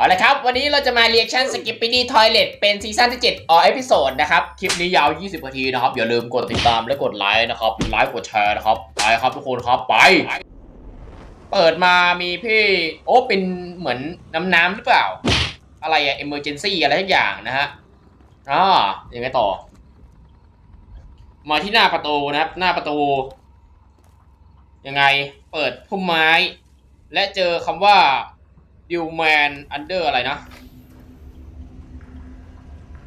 เอาละครับ วันนี้เราจะมาเรียกชั่นสกิปปี้ดีทอยเลตเป็นซีซั่นที่7ออเอพิโซดนะครับ คลิปนี้ยาว 20นาทีนะครับ อย่าลืมกดติดตามและกดไลค์นะครับไลค์กดแชร์นะครับ ไปครับทุกคนครับไป เปิดมามีพี่โอ้เป็นเหมือนน้ำน้ำหรือเปล่า อะไรอะ emergency อะไรทุกอย่างนะฮะอ่ายังไงต่อ มาที่หน้าประตูนะครับ หน้าประตู ยังไงเปิดพุ่มไม้ และเจอคำว่า ดิวแมนอันเดอร์อะไรนะ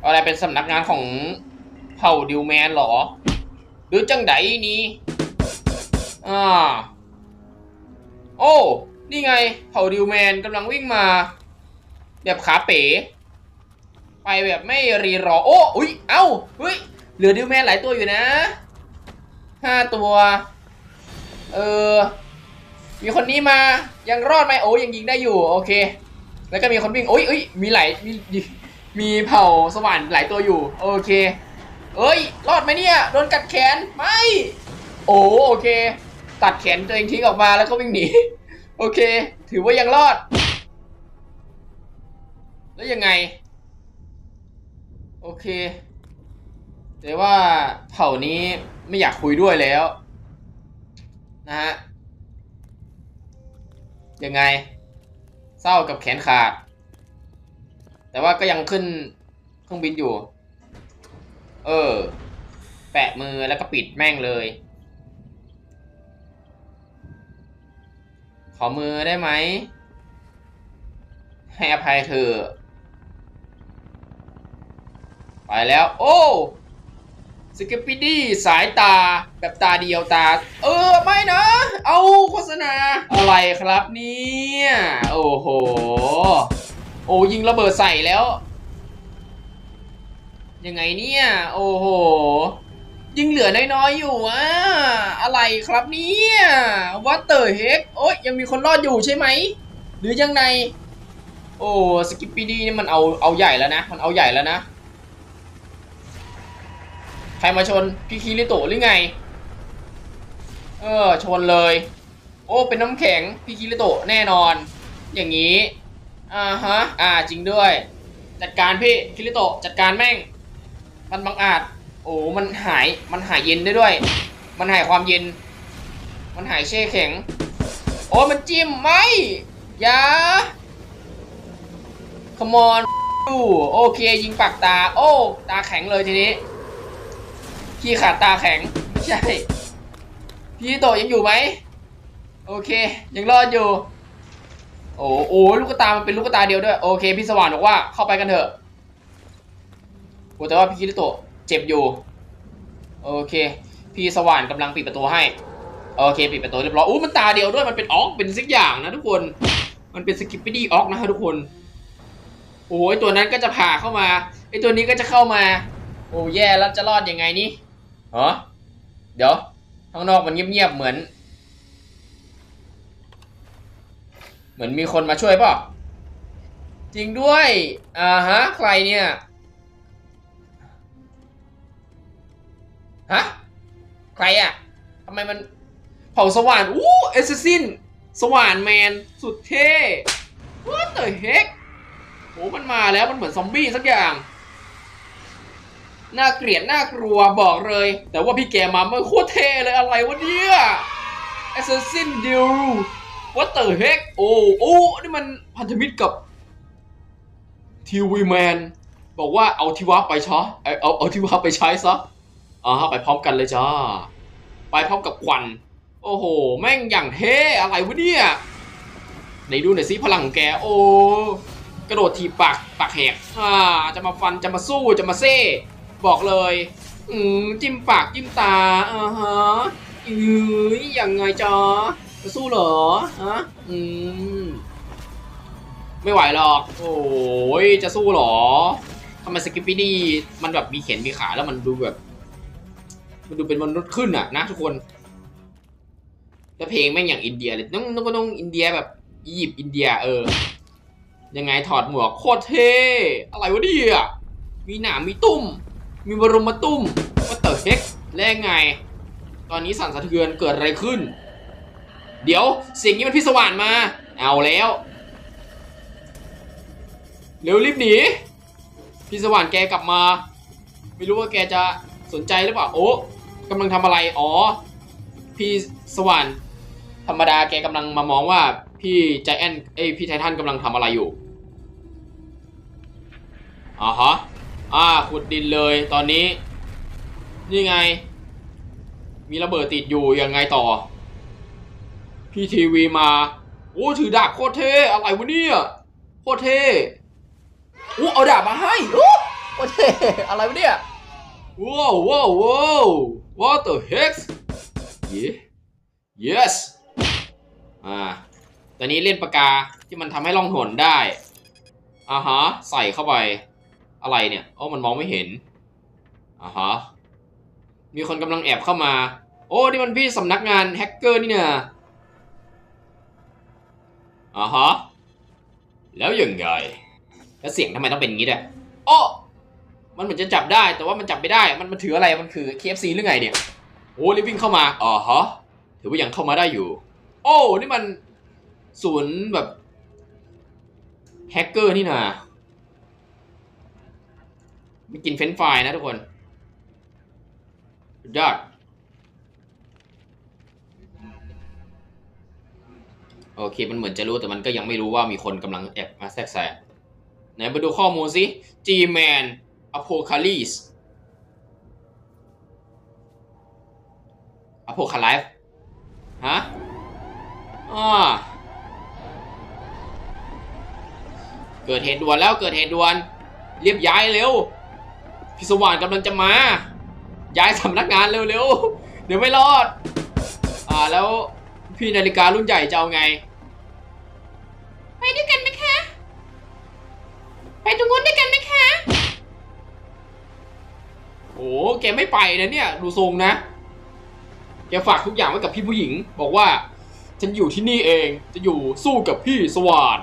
อะไรเป็นสำนักงานของเผ่าดิวแมนหรอ หรือจังไดนี้อ่าโอ้ นี่ไงเผ่าดิวแมนกำลังวิ่งมา แบบขาเป๋ ไปแบบไม่รีรอ โอ้อุ้ย เอ้าเฮ้ย เหลือดิวแมนหลายตัวอยู่นะห้าตัว เออ มีคนนี้มายังรอดไหมโอ้ยังยิงได้อยู่โอเค แล้วก็มีคนวิ่งโอ้ยเอ้ยมีหลายมีมีมีเผ่าสวรรค์หลายตัวอยู่ โอเค เอ้ย รอดไหมเนี่ยโดนกัดแขนไม่โอ้โอเค ตัดแขนตัวเองทิ้งออกมาแล้วก็วิ่งหนีโอเค ถือว่ายังรอด แล้วยังไง โอเค แต่ว่าเผ่านี้ไม่อยากคุยด้วยแล้ว นะฮะ ยังไง เศร้ากับแขนขาด แต่ว่าก็ยังขึ้นเครื่องบินอยู่ เออ แปะมือแล้วก็ปิดแม่งเลย ขอมือได้ไหม ให้อภัยเธอ ไปแล้ว โอ้ สกิปปิดี้สายตาแบบตาเดียวตา เออ ไม่นะ เอาโฆษณา อะไรครับเนี่ย โอ้โห โอ้ยิงระเบิดใส่แล้ว ยังไงเนี่ย โอ้โห ยิงเหลือน้อยๆอยู่อะอะไรครับเนี่ยวัตเตอร์เฮกโอ้ยยังมีคนรอดอยู่ใช่ไหม หรือยังไง โอ้สกิปปี้ดี้นี่มันเอาเอาใหญ่แล้วนะ มันเอาใหญ่แล้วนะ ครมาชนพี่คิริโตหรือไง เออ ชนเลย โอ้เป็นน้ำแข็งพี่คิริโตแน่นอน อย่างนี้อ่าฮะอ่าจริงด้วย จัดการพี่คิริโตจัดการแม่ง มันบังอาจ โอ้มันหายมันหายเย็นได้ด้วย มันหายความเย็น มันหายแช่แข็ง โอ้มันจิ้มไม่อยา come on ดูโอเคยิงปากตา โอ้ ตาแข็งเลยทีนี้ พี่ขาดตาแข็งไม่ใช่ พี่โตยังอยู่ไหม โอเค ยังรอดอยู่ โอ้โอ้ลูกตา มันเป็นลูกตาเดียวด้วย โอเค พี่สว่านบอกว่าเข้าไปกันเถอะโอ้แต่ว่าพี่คิริโตะเจ็บอยู่ โอเค พี่สว่านกำลังปิดประตูให้ โอเค ปิดประตูเรียบร้อยอู้มันตาเดียวด้วย มันเป็นออก เป็นสักอย่างนะทุกคน มันเป็นสกิปปี้ดีออกนะฮะทุกคน โอ้ยตัวนั้นก็จะผ่าเข้ามา ไอตัวนี้ก็จะเข้ามา โอ้แย่แล้วจะรอดยังไงนี่ ฮะเดี๋ยวข้างนอกมันเงียบๆเหมือน เหมือนมีคนมาช่วยป่ะจริงด้วยอ่าฮะใครเนี่ยฮะใครอะทำไมมันเผ่าสว่านอู้เอสซินสว่านแมนสุดเท่ What the heck โอ้มันมาแล้วมันเหมือนซอมบี้สักอย่าง น่าเกลียดน่ากลัวบอกเลย แต่ว่าพี่แกมามันโคตรเท่เลยอะไรวะเนี่ย Assassin d u What the heck โอ้โอ้นี่มันพันธมิตรกับทีวีแมนบอกว่าเอาทิวะไปชะเอาเอาเอาทิวะไปใช้ซะอ่าไปพร้อมกันเลยจ้า ไปพร้อมกับควัน โอ้โห แม่งอย่างเท่อะไรวะเนี่ยไหนดูหน่อยสิพลังของแก โอ้ กระโดดทีปากปากแหกอ่าจะมาฟันจะมาสู้จะมาเซ่ บอกเลย อืมจิ้มปากจิ้มตาอ่าฮะอือยังไงจ๊ะจะสู้เหรอฮะอืมไม่ไหวหรอก โอ้ยจะสู้เหรอทำไมสกิปปี้ดี้มันแบบมีเข็นมีขาแล้วมันดูแบบ มันดูเป็นมนุษย์ขึ้นอะนะทุกคนแล้วเพลงแม่งอย่างอินเดียเลยต้องต้องต้องอินเดียแบบอียิปต์อินเดีย เออ ยังไงถอดหมวกโคตรเท่อะไรวะเนี่ยมีหนามมีตุ้ม มีบรมาตุ้มมาเตอร์เฮกแลกไง ตอนนี้สั่นสะเทือนเกิดอะไรขึ้น เดี๋ยวเสียงนี้มันพิศวานมา เอาแล้วเร็วรีบหนีพี่สว่านแกกลับมา ไม่รู้ว่าแกจะสนใจหรือเปล่าโอ้กำลังทำอะไรอ๋อ พี่สว่านธรรมดาแกกำลังมามองว่าพี่ใจแอนเอ้พี่ไททันกำลังทำอะไรอยู่อ่าฮะ อ่าขุดดินเลยตอนนี้ นี่ไง มีระเบิดติดอยู่ยังไงต่อ พี่ทีวีมา โอ้ถือดาบโคตรเท่อะไรวะเนี่ยโคตรเท่โอ้เอาดาบมาให้โอ้โคตรเท่อะไรวะเนี่ยว้าวว้าวว้าว what the heck yeah yes อ่าตอนนี้เล่นปากกาที่มันทำให้ล่องหนได้อ่าฮะ ใส่เข้าไป อะไรเนี่ยโอ้มันมองไม่เห็นอ่าฮะมีคนกำลังแอบเข้ามา โอ้นี่มันพี่สำนักงานแฮกเกอร์นี่เนะอ่าฮะแล้วยังไงแล้วเสียงทำไมต้องเป็นงี้ด้วยโอ้มันเหมือนจะจับได้แต่ว่ามันจับไม่ได้ มันมันถืออะไรมันคือ KFC หรือไงเนี่ยโอ้รีบวิ่งเข้ามาอ๋อฮะถือว่ายังเข้ามาได้อยู่ โอ้นี่มันศูนย์แบบแฮกเกอร์นี่นะ ไม่กินเฟรนฟรายนะทุกคนยอดโอเค มันเหมือนจะรู้แต่มันก็ยังไม่รู้ว่ามีคนกำลังแอบมาแทรกแซงไหนมาดูข้อมูลสิ G-Man Apocalypse Apocalypse ฮะอ่าเกิดเหตุด่วนแล้วเกิดเหตุด่วน เรียบย้ายเร็ว พี่สว่านกำลังจะมา ย้ายสำนักงานเร็วๆ เดี๋ยวไม่รอด อ่าแล้วพี่นาฬิการุ่นใหญ่จะเอาไง ไปด้วยกันไหมคะ ไปตรงนู้นด้วยกันไหมคะ โอ้แกไม่ไปนะเนี่ย ดูทรงนะ แกฝากทุกอย่างไว้กับพี่ผู้หญิง บอกว่า ฉันอยู่ที่นี่เอง จะอยู่สู้กับพี่สว่าน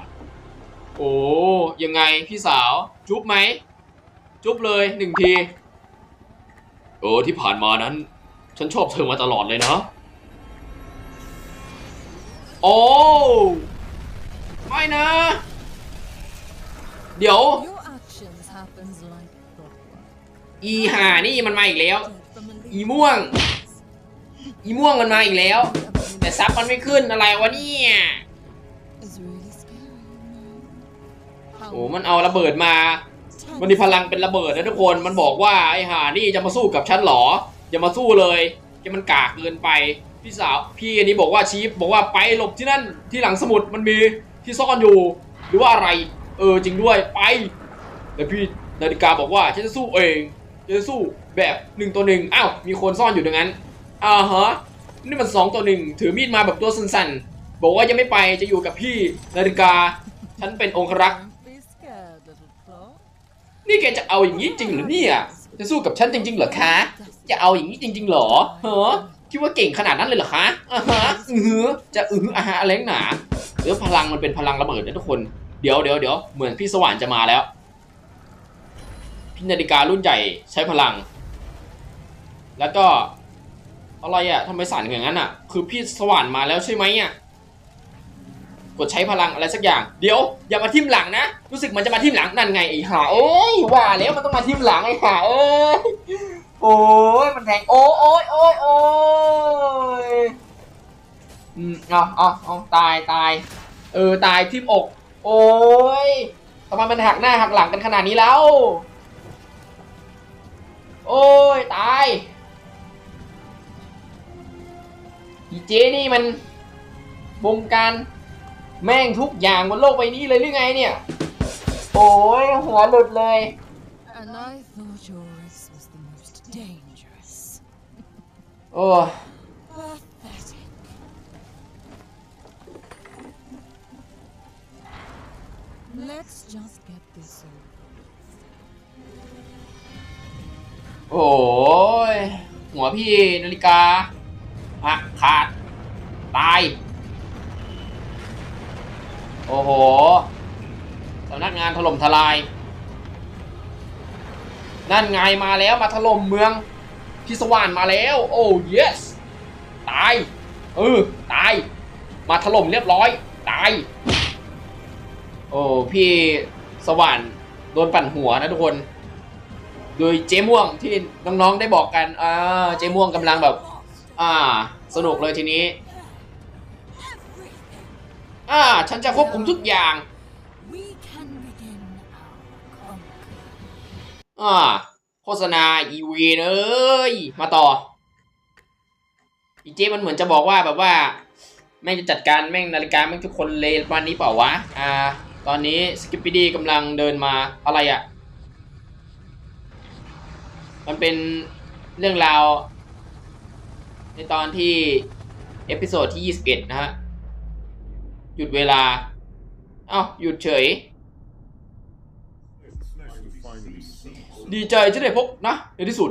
โอ้ยังไงพี่สาว จุ๊บไหม จุ๊บเลยหนึ่งที เออที่ผ่านมานั้น ฉันชอบเธอมาตลอดเลยนะ โอ้ไม่นะ เดี๋ยว Your actions happens like clockwork. อีห่านี่มันมาอีกแล้ว From a อีม่วง อีม่วงมันมาอีกแล้ว แต่ซับมันไม่ขึ้นอะไรวะเนี่ย is really scary, you know. โอ้มันเอาระเบิดมา มันมีพลังเป็นระเบิดนะทุกคน มันบอกว่าไอ้ห่านี่จะมาสู้กับฉันหรอ อย่ามาสู้เลยจะมันกากเกินไป พี่สาว พี่อันนี้บอกว่าชีฟบอกว่าไปหลบที่นั่น ที่หลังสมุดมันมีที่ซ่อนอยู่ หรือว่าอะไร เออจริงด้วย ไป แต่พี่นาฬิกาบอกว่าฉันจะสู้เอง ฉันจะสู้แบบหนึ่งต่อหนึ่งอ้าว มีคนซ่อนอยู่ตรงนั้น อ่าฮะ นี่มันสองต่อหนึ่งถือมีดมาแบบตัวสั้นๆ บอกว่ายังไม่ไป จะอยู่กับพี่นาฬิกา ฉันเป็นองครักษ์ นี่แกจะเอาอย่างนี้จริงหรือเนี่ยจะสู้กับฉันจริงๆเหรอคะ จะเอาอย่างนี้จริงๆเหรอเฮ้อคิดว่าเก่งขนาดนั้นเลยเหรอคะอ่าฮะอือจะอือออาหาอะไรหนาเดี๋ยวพลังมันเป็นพลังระเบิดนะทุกคน เดี๋ยวเดี๋ยวเดี๋ยวเหมือนพี่สว่านจะมาแล้ว พี่นาฬิการุ่นใหญ่ใช้พลัง แล้วก็อะไรอะทำไมสั่นอย่างนั้นอะ คือพี่สว่านมาแล้วใช่ไหมอะ กดใช้พลังอะไรสักอย่าง เดี๋ยวอย่ามาทิ่มหลังนะ รู้สึกมันจะมาทิ่มหลังนั่นไงไอ้ห่าเอ้ยว่าแล้วมันต้องมาทิ่มหลังไอ้ห่าเอ้ยโอ้ยมันแทงโอ้ยโอ้ยโอ้ยโอ้ยอืมเอาเอาเอาตายตายเออตายทิ่มอก โอ้ยทำไมมันหักหน้าหักหลังกันขนาดนี้แล้ว โอ้ยตายอีเจนี่มันบงการ แม่งทุกอย่างบนโลกใบนี้เลยหรือไงเนี่ย โอ้ยหัวหลุดเลยโอ้โอ้ยหัวพี่นาฬิกาหักขาด ตาย โอ้โหสำนักงานถล่มทลาย นั่นไงมาแล้วมาถล่มเมืองพี่สวานมาแล้ว โอ้ yes ตาย เออ ตาย มาถล่มเรียบร้อย ตาย โอ้ พี่สว่านโดนปั่นหัวนะทุกคน โดยเจม่วงที่น้องๆได้บอกกัน อ่า เจม่วงกำลังแบบ อ่า สนุกเลยทีนี้ อ่า ฉันจะควบคุมทุกอย่าง อ่า โฆษณาอีเวนเอ้ย มาต่อ อีเจมันเหมือนจะบอกว่าแบบว่า แม่งจะจัดการแม่งนาฬิกาแม่งทุกคนเลยประมาณนี้เปล่าวะ อ่า ตอนนี้สกิปปี้ดีกำลังเดินมาอะไรอะ่ะ มันเป็นเรื่องราว ในตอนที่ เอพิโซดที่ 21 นะฮะ ยุดเวลา เอ้าหยุดเฉย ดีใจที่ได้พบนะในที่สุด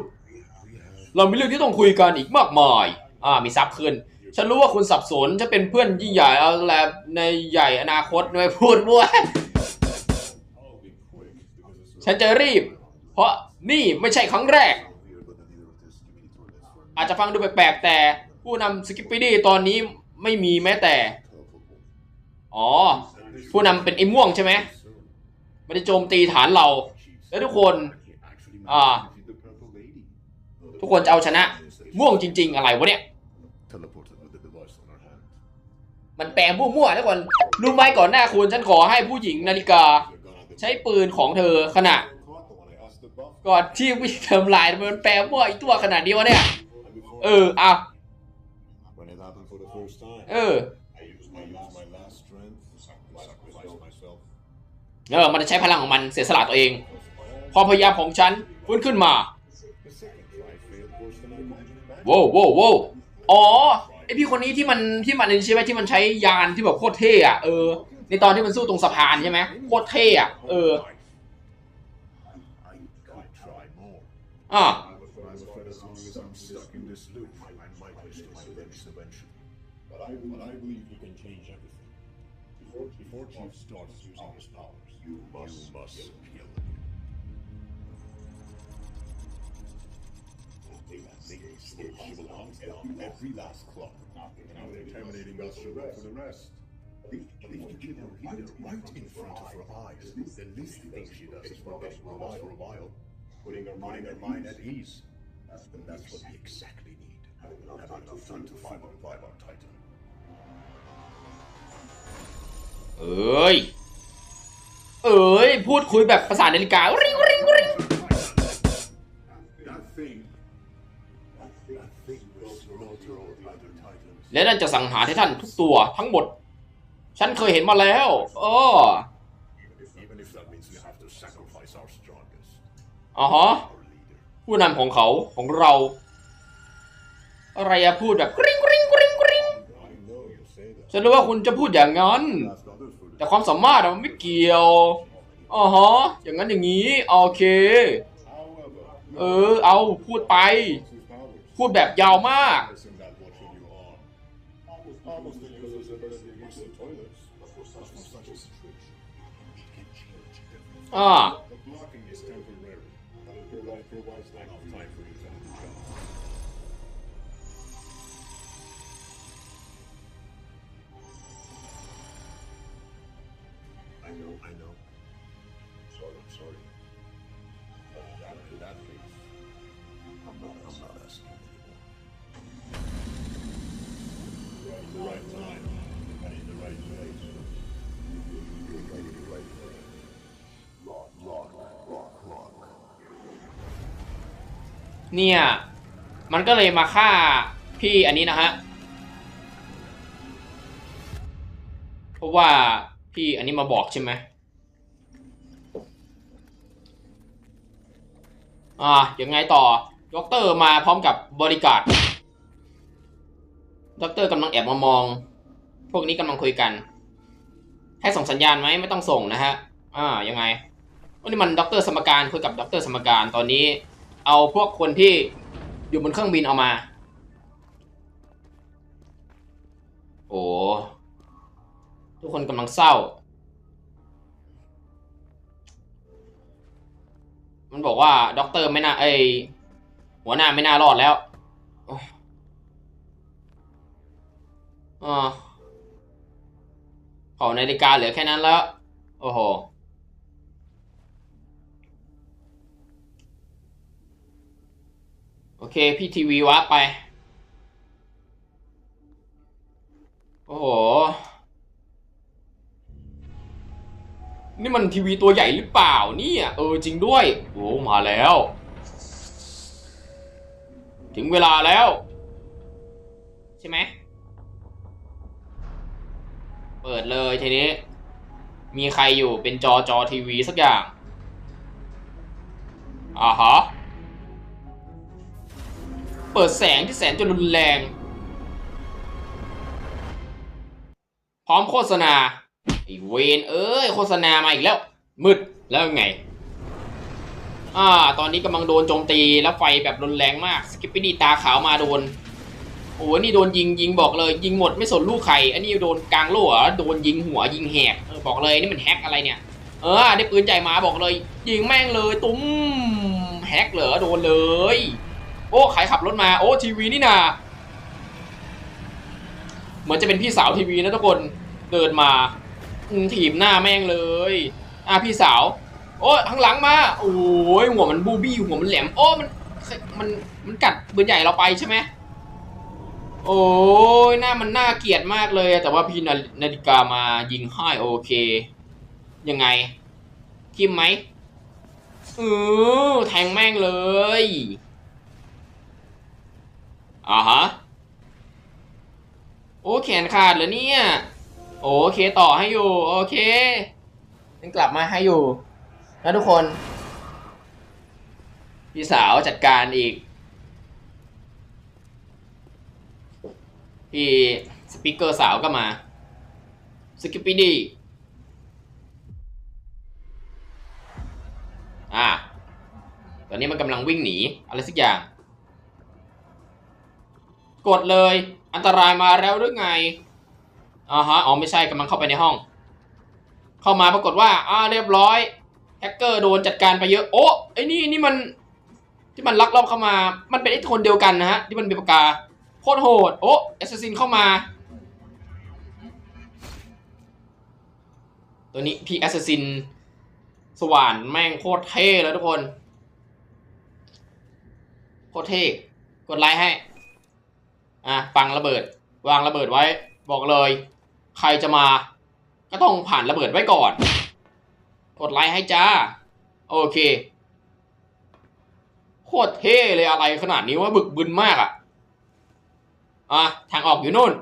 เรามีเรื่องที่ต้องคุยกันอีกมากมาย อ่า มีซับขึ้น ฉันรู้ว่าคุณสับสน จะเป็นเพื่อนยิ่งใหญ่เอาแลในใหญ่อนาคตไม่พูดมั่วฉันจะรีบ เพราะนี่ไม่ใช่ครั้งแรก อาจจะฟังดูแปลกๆแต่ผู้นำสกิปปี้ดี้ตอนนี้ไม่มีแม้แต่ อ๋อ ผู้นำเป็นไอ้ม่วงใช่ไหมไม่ได้โจมตีฐานเรา แล้วทุกคนอ่าทุกคนจะเอาชนะ ม่วงจริง ๆ อะไรวะเนี่ย มันแปลงมั่วๆทุกคนรู้ไหมก่อนหน้าคุณฉันขอให้ผู้หญิงนาฬิกา ใช้ปืนของเธอขณะก่อนที่วิธีทำลายมันแปลมั่วอีตัวขนาดนี้วะเนี่ย เอออะเออ เออมันจะใช้พลังของมันเสียสละตัวเอง ความพยายามของฉันฟื้นขึ้นมาโว้วโว้วโว้อ๋อไอพี่คนนี้ที่มันที่มันใช่ไหมที่มันใช้ยานที่แบบโคตรเท่อะเออในตอนที่มันสู้ตรงสะพานใช่ไหมโคตรเท่อะเอออะ Before Chief, Before Chief starts, starts using his powers, you must, you must kill, kill him. They must they, they will hunt down every last clock. Now they're terminating us for the rest. They, they kill her right, right in front of her eyes. The least thing she does is rub us for a while, putting her mind, her mind at ease. And that's what we exactly need. Having enough time to find our Titan. เอ้ย เอ้ย พูดคุยแบบภาษานาฬิการิงริงริงและนั่นจะสังหารให้ท่านทุกตัวทั้งหมด ฉันเคยเห็นมาแล้วอ๋ออ๋อฮะผู้นำของเขาของเรา อะไรอะพูดแบบกริ๊งกริ๊งกริ๊งกริ๊งฉันรู้ว่าคุณจะพูดอย่างนั้น แต่ความสามารถอะมันไม่เกี่ยวอ๋อฮะอย่างนั้นอย่างนี้โอเค เออ เอาพูดไป พูดแบบยาวมาก อ่า เนี่ย มันก็เลยมาฆ่าพี่อันนี้นะฮะ เพราะว่าพี่อันนี้มาบอกใช่ไหมอ่ายังไงต่อด็อกเตอร์มาพร้อมกับบริการด็อกเตอร์กำลังแอบมามอง พวกนี้กำลังคุยกัน ให้ส่งสัญญาณไหมไม่ต้องส่งนะฮะ อ่า ยังไงวันนี้มันด็อกเตอร์สมการคุยกับด็อกเตอร์สมการตอนนี้ เอาพวกคนที่อยู่บนเครื่องบินเอามา โอ้ทุกคนกำลังเศร้า มันบอกว่าด็อกเตอร์ไม่น่าเอ้ยหัวหน้าไม่น่ารอดแล้วอ้อ่าเผานาฬิกาเหลือแค่นั้นแล้ว โอ้โห โอเค พี่ทีวีวะไป โอ้โห นี่มันทีวีตัวใหญ่หรือเปล่าเนี่ย เออจริงด้วย โอ้มาแล้ว ถึงเวลาแล้ว ใช่ไหม เปิดเลยทีนี้ มีใครอยู่เป็นจอจอทีวีสักอย่างอ่าฮะ เปิดแสงที่แสนจะรุนแรง พร้อมโฆษณาไอเวนเอ้ยโฆษณามาอีกแล้ว มืดแล้วไง อ่า ตอนนี้กำลังโดนโจมตีแล้วไฟแบบรุนแรงมากสกิปปี้ดีตาขาวมาโดนโอ้โหนี่โดนยิงยิงบอกเลย ยิงหมดไม่สนลูกใครอันนี้โดนกลางโล่เหรอโดนยิงหัวยิงแหกเออบอกเลยนี่มันแฮกอะไรเนี่ย เออได้ปืนใหญ่มาบอกเลย ยิงแม่งเลย ตุ้มแฮกเหรอโดนเลย โอ้ใครขับรถมาโอ้ทีวีนี่นาเหมือนจะเป็นพี่สาวทีวีนะทุกคนเดินมาถีบหน้าแม่งเลย อะพี่สาว โอ้ข้างหลังมาโอ้ยหัวมันบูบี้หัวมันแหลมโอ้มันมันมันกัดปืนใหญ่เราไปใช่ไหมโอ้ยหน้ามันน่าเกลียดมากเลย แต่ว่าพี่นานาฬิกามายิงให้โอเค ยังไงทิมไหมเออแทงแม่งเลย อ่าฮะ โอ้แขนขาดเหรอเนี่ย โอเคต่อให้อยู่ โอเคยังกลับมาให้อยู่นะทุกคน พี่สาวจัดการอีก พี่สปีกเกอร์สาวก็มาสกิปปี้ดีอ่า ตอนนี้มันกำลังวิ่งหนี อะไรสักอย่าง กดเลย อันตรายมาแล้วหรือไงอ่าฮะอ๋อไม่ใช่กำลังเข้าไปในห้อง เข้ามาปรากฏว่าอ่าเรียบร้อยแฮกเกอร์โดนจัดการไปเยอะโอ้ไอ้นี่นี่มันที่มันลักลอบเข้ามา มันเป็นไอ้คนเดียวกันนะฮะที่มันมีปากกาโคตรโหดโอ้แอสซัสซินเข้ามา ตัวนี้พี่แอสซัสซินสว่านแม่งโคตรเท่แล้วทุกคน โคตรเท่ กดไลค์ให้ อะฟังระเบิด วางระเบิดไว้ บอกเลย ใครจะมา ก็ต้องผ่านระเบิดไว้ก่อน กดไลค์ให้จ้า โอเค โคตรเท่เลยอะไรขนาดนี้ว่าบึกบึนมากอะ อะ ทางออกอยู่นู่น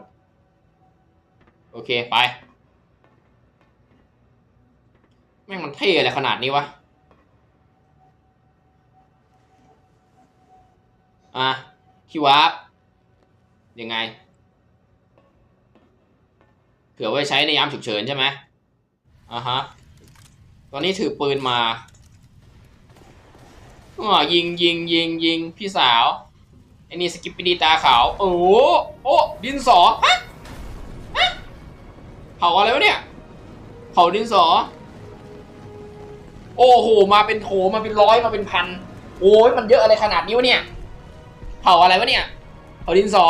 โอเคไป แม่งมันเท่อะไรขนาดนี้วะอะคิวาร์ ยังไง เผื่อไว้ใช้ในยามฉุกเฉินใช่ไหมอ่าฮะ ตอนนี้ถือปืนมาอ๋อยิงยิงยิงยิงพี่สาวไอ้นี่สกิปปิดีตาขาว โอ้โหโอ้ดินสอฮะฮะเผาอะไรวะเนี่ยเผาดินสอ โอ้โห มาเป็นโถมาเป็นร้อยมาเป็นพัน โอ้ยมันเยอะอะไรขนาดนี้วะเนี่ย เผาอะไรวะเนี่ย เผาดินสอ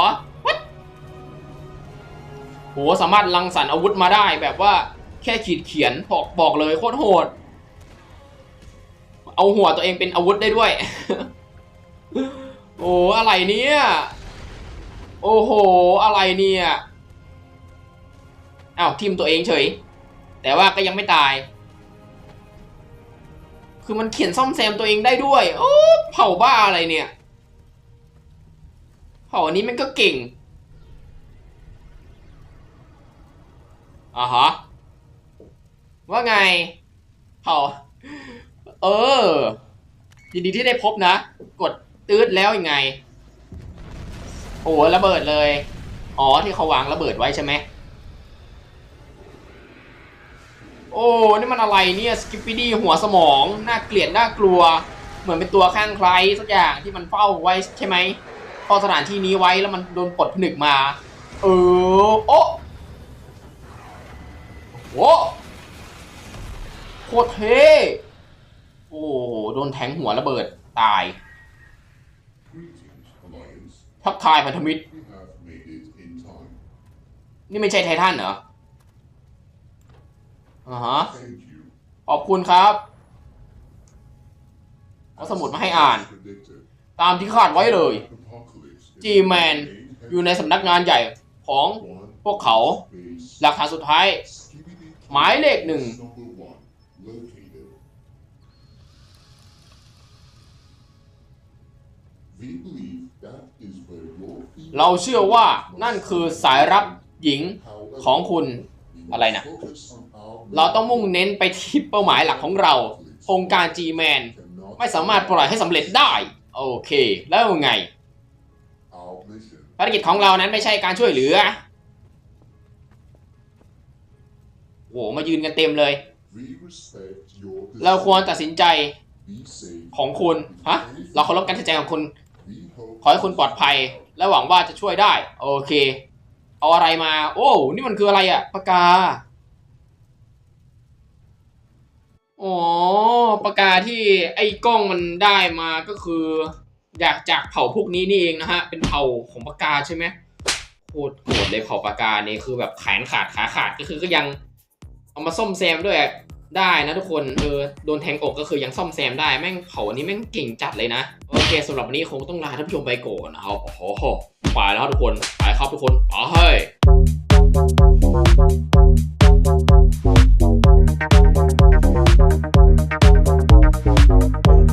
โหสามารถรังสรรอาวุธมาได้แบบว่าแค่ขีดเขียนบอกบอกเลยโคตรโหด เอาหัวตัวเองเป็นอาวุธได้ด้วย โอ้อะไรเนี่ย โอ้โห อะไรเนี่ยอ้าวทีมตัวเองเฉย แต่ว่าก็ยังไม่ตาย คือมันเขียนซ่อมแซมตัวเองได้ด้วย โอ้เผ่าบ้าอะไรเนี่ย เผ่าอันนี้มันก็เก่ง อ่าฮะ ว่าไงเผ่าเออ ยินดีที่ได้พบนะ กดตืดแล้วยังไง โอ้ระเบิดเลย อ๋อที่เขาวางระเบิดไว้ใช่ไหมโอ้ นี่มันอะไรเนี่ย สกิปปี้ดี้หัวสมอง น่าเกลียด น่ากลัว เหมือนเป็นตัวข้างใครสักอย่างที่มันเฝ้าไว้ใช่ไหมเฝ้าสถานที่นี้ไว้แล้วมันโดนปลดผนึกมา เออ โอ้ โหโคตรเท่โอ้โหโดนแทงหัวระเบิดตาย ทักทายพันธมิตร นี่ไม่ใช่ไททันเหรออ่าฮะขอบคุณครับเอาสมุดมาให้อ่าน ตามที่คาดไว้เลย Apocalypse. G-Man อยู่ในสำนักงานใหญ่ของพวกเขา หลักฐานสุดท้าย หมายเลขหนึ่งเราเชื่อว่านั่นคือสายรับหญิงของคุณอะไรนะ เราต้องมุ่งเน้นไปที่เป้าหมายหลักของเราโครงการ G-Man ไม่สามารถปล่อยให้สำเร็จได้ โอเค แล้วไงภารกิจของเรานั้นไม่ใช่การช่วยเหลือ หมายืนกันเต็มเลย We respect your เราควรตัดสินใจ Be safe. ของคุณฮะเราเคารพการตัดสินใจของคุณ We hope ขอให้คุณปลอดภัย และหวังว่าจะช่วยได้ โอเค เอาอะไรมา โอ้นี่มันคืออะไรอะปากกาอ๋อปากกาที่ไอ้กล้องมันได้มาก็คือ อยากจากเผ่าพวกนี้นี่เองนะฮะ เป็นเผ่าของปากกาใช่ไหมโคตรโหดเลยเผ่าปากกานี่คือแบบแขนขาดขาขาดก็คือก็ยัง เอามาซ่อมแซมด้วยได้นะทุกคนเออโดนแทงอกก็คือยังซ่อมแซมได้แม่งเขาอันนี้แม่งเก่งจัดเลยนะ โอเคสำหรับวันนี้คงต้องลาท่านผู้ชมไปก่อนนะครับโอ้โหไปแล้วทุกคนไปครับทุกคนไปเฮ้ย